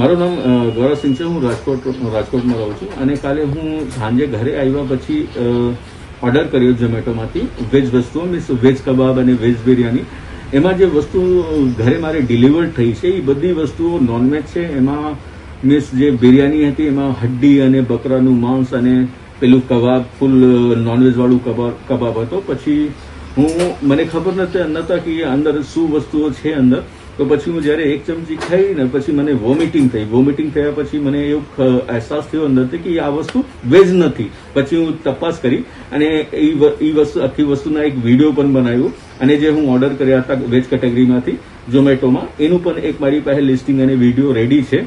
મારું નામ ગૌરવસિંહ છે. હું રાજકોટ, રાજકોટમાં રહું છું. અને કાલે હું સાંજે ઘરે આવ્યા પછી ઓર્ડર કર્યો ઝોમેટોમાંથી. વેજ વસ્તુઓ, મીન્સ વેજ કબાબ અને વેજ બિરયાની. એમાં જે વસ્તુ ઘરે મારે ડિલિવર્ડ થઈ છે એ બધી વસ્તુઓ નોનવેજ છે. એમાં, મીન્સ જે બિરયાની હતી, એમાં હડ્ડી અને બકરાનું માંસ અને પેલું કબાબ, ફૂલ નોનવેજવાળું કબાબ કબાબ હતો. પછી હું, મને ખબર નથી નહોતા કે અંદર શું વસ્તુઓ છે અંદર. તો પછી હું જ્યારે એક ચમચી ખાઈ ને પછી મને વોમિટિંગ થઈ. વોમિટિંગ થયા પછી મને એવું અહેસાસ થયો અંદરથી કે આ વસ્તુ વેજ નથી. પછી હું તપાસ કરી અને એ એ વસ્તુ, આખી વસ્તુના એક વીડિયો પણ બનાવ્યો અને જે હું ઓર્ડર કર્યા હતા વેજ કેટેગરીમાંથી ઝોમેટોમાં, એનું પણ એક મારી પાસે લિસ્ટિંગ અને વીડિયો રેડી છે.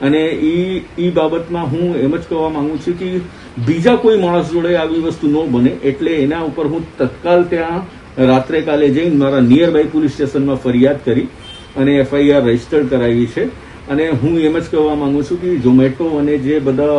અને એ એ બાબતમાં હું એમ જ કહેવા માંગુ છું કે બીજા કોઈ માણસ જોડે આવી વસ્તુ ન બને. એટલે એના ઉપર હું તત્કાલ ત્યાં રાત્રે કાલે જઈને મારા નિયર બાય પોલીસ સ્ટેશનમાં ફરિયાદ કરી અને એફઆઈઆર રજિસ્ટર કરાવી છે. અને હું એમ જ કહેવા માંગુ છું કે ઝોમેટો અને જે બધા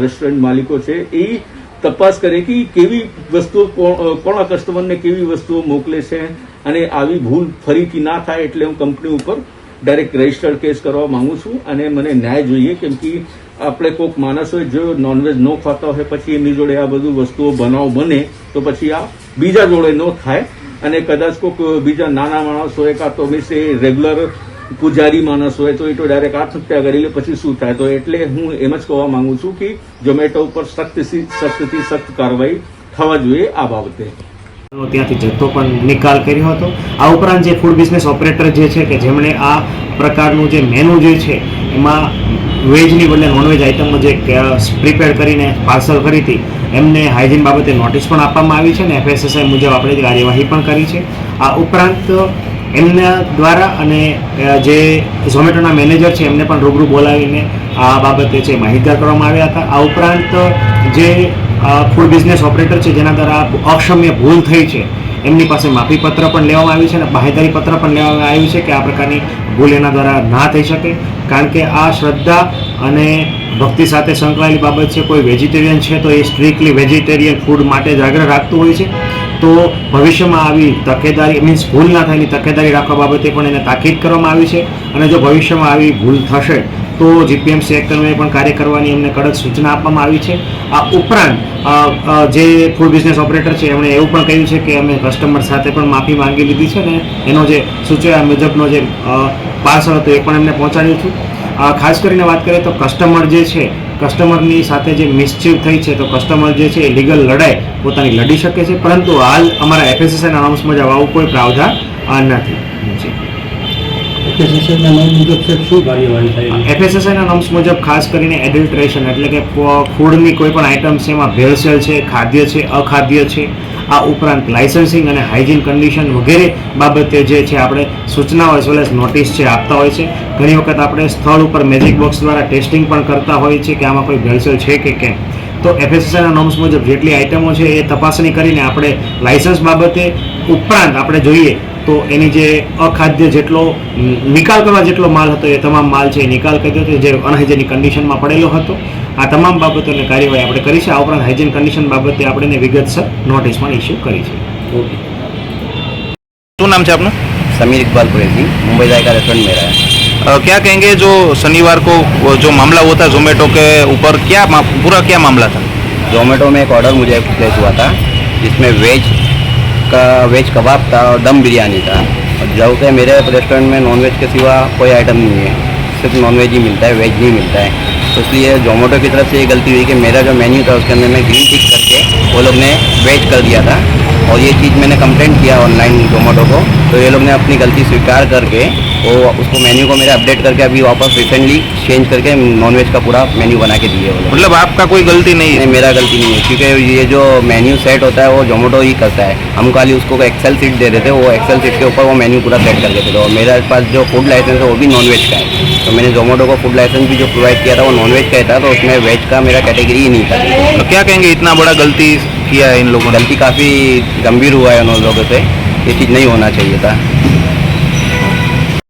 રેસ્ટોરન્ટ માલિકો છે, એ તપાસ કરે કે કેવી વસ્તુઓ કો- કોના કસ્ટમરને કેવી વસ્તુઓ મોકલે છે અને આવી ભૂલ ફરીથી ના થાય એટલે હું કંપની ઉપર ડાયરેક્ટ રજીસ્ટર્ડ કેસ કરવા માંગુ છું. અને મને ન્યાય જોઈએ કેમ કે આપણે કોઈક માણસ હોય જો નોનવેજ ન ખાતા હોય, પછી એમની જોડે આ બધું વસ્તુઓ બનાવ બને, તો પછી આ બીજા જોડે ન થાય. અને કદાચ કોઈક બીજા નાના માણસ હોય કાં તો મીન્સ એ રેગ્યુલર પૂજારી માણસ હોય, તો એ તો ડાયરેક્ટ આત્મહત્યા કરી લે, પછી શું થાય? તો એટલે હું એમ જ કહેવા માંગુ છું કે ઝોમેટો ઉપર સખ્તથી સખ્તથી સખ્ત કાર્યવાહી થવા જોઈએ આ બાબતે. ત્યાંથી જથ્થો પણ નિકાલ કર્યો હતો. આ ઉપરાંત જે ફૂડ બિઝનેસ ઓપરેટર જે છે કે જેમણે આ પ્રકારનું જે મેનુ જે છે, એમાં વેજની બદલે નોનવેજ આઇટમો જે પ્રિપેર કરીને પાર્સલ કરી હતી. એમને હાઇજીન બાબતે નોટિસ પણ આપવામાં આવી છે ને એફએસએસઆઈ મુજબ આપણે કાર્યવાહી પણ કરી છે. આ ઉપરાંત એમના દ્વારા અને જે ઝોમેટોના મેનેજર છે એમને પણ રૂબરૂ બોલાવીને આ બાબતે છે માહિતગાર કરવામાં આવ્યા હતા. આ ઉપરાંત જે ફૂડ બિઝનેસ ઓપરેટર છે જેના દ્વારા અક્ષમ્ય ભૂલ થઈ છે, એમની પાસે માફી પત્ર પણ લેવામાં આવ્યું છે અને બાહેદારી પત્ર પણ લેવામાં આવ્યું છે કે આ પ્રકારની ભૂલ એના દ્વારા ના થઈ શકે. કારણ કે આ શ્રદ્ધા અને ભક્તિ સાથે સંકળાયેલી બાબત છે. કોઈ વેજીટેરિયન છે તો એ સ્ટ્રિક્ટલી વેજીટેરિયન ફૂડ માટે જ આગ્રહ રાખતું હોય છે. તો ભવિષ્યમાં આવી તકેદારી મીન્સ ભૂલ ના થાય એની તકેદારી રાખવા બાબતે પણ એને તાકીદ કરવામાં આવી છે. અને જો ભવિષ્યમાં આવી ભૂલ થશે તો જીપીએમસી એક્ટ અન્વયે પણ કાર્ય કરવાની એમને કડક સૂચના આપવામાં આવી છે. આ ઉપરાંત જે ફૂડ બિઝનેસ ઓપરેટર છે, એમણે એવું પણ કહ્યું છે કે અમે કસ્ટમર સાથે પણ માફી માંગી લીધી છે ને એનો જે સૂચવ્યા મુજબનો જે પાર્સલ હતો એ પણ એમને પહોંચાડ્યું છું. ખાસ કરીને વાત કરીએ તો કસ્ટમર જે છે, કસ્ટમરની સાથે જે મિસચીવ થઈ છે, તો કસ્ટમર જે છે એ લીગલ લડાઈ પોતાની લડી શકે છે. પરંતુ હાલ અમારા એફએસએસઆઈના અનાઉન્સમાં જવા આવું કોઈ પ્રાવધાન નથી. એફએસએસઆઈના મુજબ ખાસ કરીને એડલ્ટ્રેશન, એટલે કે ફૂડની કોઈ પણ આઇટમ્સ એમાં ભેળસેળ છે, ખાદ્ય છે, અખાદ્ય છે, આ ઉપરાંત લાઇસન્સિંગ અને હાઇજીન કન્ડિશન વગેરે બાબતે જે છે, આપણે સૂચનાઓ એઝ વેલ એઝ નોટિસ છે, આપતા હોય છે. ઘણી વખત આપણે સ્થળ ઉપર મેજિક બોક્સ દ્વારા ટેસ્ટિંગ પણ કરતા હોઈએ છીએ કે આમાં કોઈ ભેળસેળ છે કે કેમ. તો એફએસએસઆઈના નોમ્સ મુજબ જેટલી આઇટમો છે એ તપાસણી કરીને આપણે લાઇસન્સ બાબતે ઉપરાંત આપણે જોઈએ તો એની જે અખાદ્ય જેટલો નિકાલ કરવા જેટલો માલ હતો એ તમામ માલ છે એ નિકાલ કરી દીધો જે અનહાઇજેનિક કન્ડિશનમાં પડેલો હતો. આ તમામ બાબતોને કાર્યવાહી આપણે કરી છે. આ ઉપરાંત હાઇજેન કન્ડિશન બાબતે આપણે વિગતસર નોટિસ પણ ઇસ્યુ કરી છે. શું નામ છે આપનું? સમીર ઇકબાલ कुरेशी मुंबई जाएगा रेस्टोरेंट मेरा है क्या कहेंगे जो शनिवार को जो मामला हुआ ઝોમેટો કે ઉપર ऊपर પૂરા पूरा મામલા मामला था जोमेटो में एक ऑर्डर मुझे प्लेस हुआ था जिसमें का वेज कबाब था और दम बिरयानी था। और जो कि मेरे रेस्टोरेंट में नॉनवेज के सिवा कोई आइटम नहीं है। सिर्फ़ नॉनवेज ही मिलता है वेज नहीं मिलता है। तो इसलिए जोमेटो की तरफ़ से ये गलती हुई कि मेरा जो मेन्यू था, उसके अंदर मैं ग्रीन टिक करके वो लोग ने वेज कर दिया था। और ये चीज़ मैंने कंप्लेंट किया ऑनलाइन जोमेटो को। तो ये लोग ने अपनी गलती स्वीकार करके वो उसको मेन्यू को मेरे अपडेट करके अभी वापस रिसेंटली चेंज करके नॉनवेज का पूरा मेन्यू बना के दिए मतलब आपका कोई गलती नहीं है? नहीं मेरा गलती नहीं है क्योंकि ये जो मेन्यू सेट होता है वो जोमेटो ही करता है। हम खाली उसको एक्सेल सीट दे देते वो एक्सेल सीट के ऊपर वो मेन्यू पूरा सेट कर देते थे। और मेरे पास जो फ़ूड लाइसेंस है वो भी नॉन वेज का है। तो मैंने जोमेटो को फ़ूड लाइसेंस भी जो प्रोवाइड किया था वो नॉन वेज का ही था तो उसमें वेज का मेरा कैटेगरी ही नहीं था। तो क्या कहेंगे इतना बड़ा गलती किया है इन लोगों ने? गलती काफ़ी गंभीर हुआ है उन लोगों से। ये चीज़ नहीं होना चाहिए था।